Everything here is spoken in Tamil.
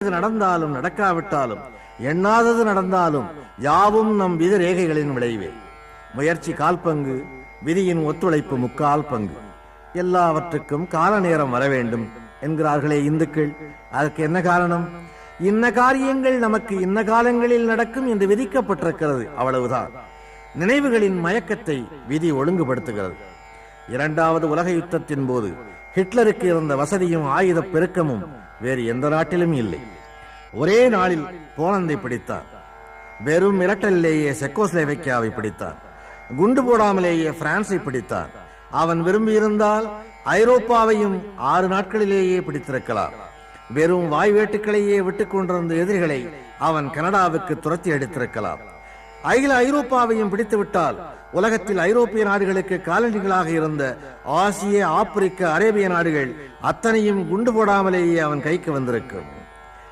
நடந்தாலும் நடக்காவிட்டாலும் எண்ணாதது நடந்தாலும் யாவும் நம் விதி ரேகைகளின் விளைவே. முயற்சி கால் பங்கு விதியின் ஒத்துழைப்பு முக்கால் பங்கு. எல்லாவற்றுக்கும் கால நேரம் வர வேண்டும் என்கிறார்களே இந்துக்கள். அதற்கு என்ன காரணம்? இன்ன காரியங்கள் நமக்கு இன்ன காலங்களில் நடக்கும் என்று விதிக்கப்பட்டிருக்கிறது அவ்வளவுதான். நினைவுகளின் மயக்கத்தை விதி ஒழுங்குபடுத்துகிறது. இரண்டாவது உலக யுத்தத்தின் போது ஹிட்லருக்கு இருந்த வசதியும் ஆயுத பெருக்கமும் வேறு எந்த நாட்டிலும் இல்லை. ஒரே நாளில் போலந்தை பிடித்தார். வெறும் மிரட்டலிலேயே செக்கோஸ்லேவைக்கியாவை பிடித்தார். குண்டு போடாமலேயே பிரான்சை பிடித்தார். அவன் விரும்பியிருந்தால் ஐரோப்பாவையும் ஆறு நாட்களிலேயே பிடித்திருக்கலாம். வெறும் வாய்வேட்டுக்களையே விட்டுக் கொண்டிருந்த எதிரிகளை அவன் கனடாவுக்கு துரத்தி அடித்திருக்கலாம். அகில ஐரோப்பாவையும் பிடித்துவிட்டால் உலகத்தில் ஐரோப்பிய நாடுகளுக்கு காலனிகளாக இருந்த ஆசிய ஆப்பிரிக்க அரேபிய நாடுகள் அத்தனையும் குண்டு போடாமலேயே அவன் கைக்கு வந்திருக்கும்.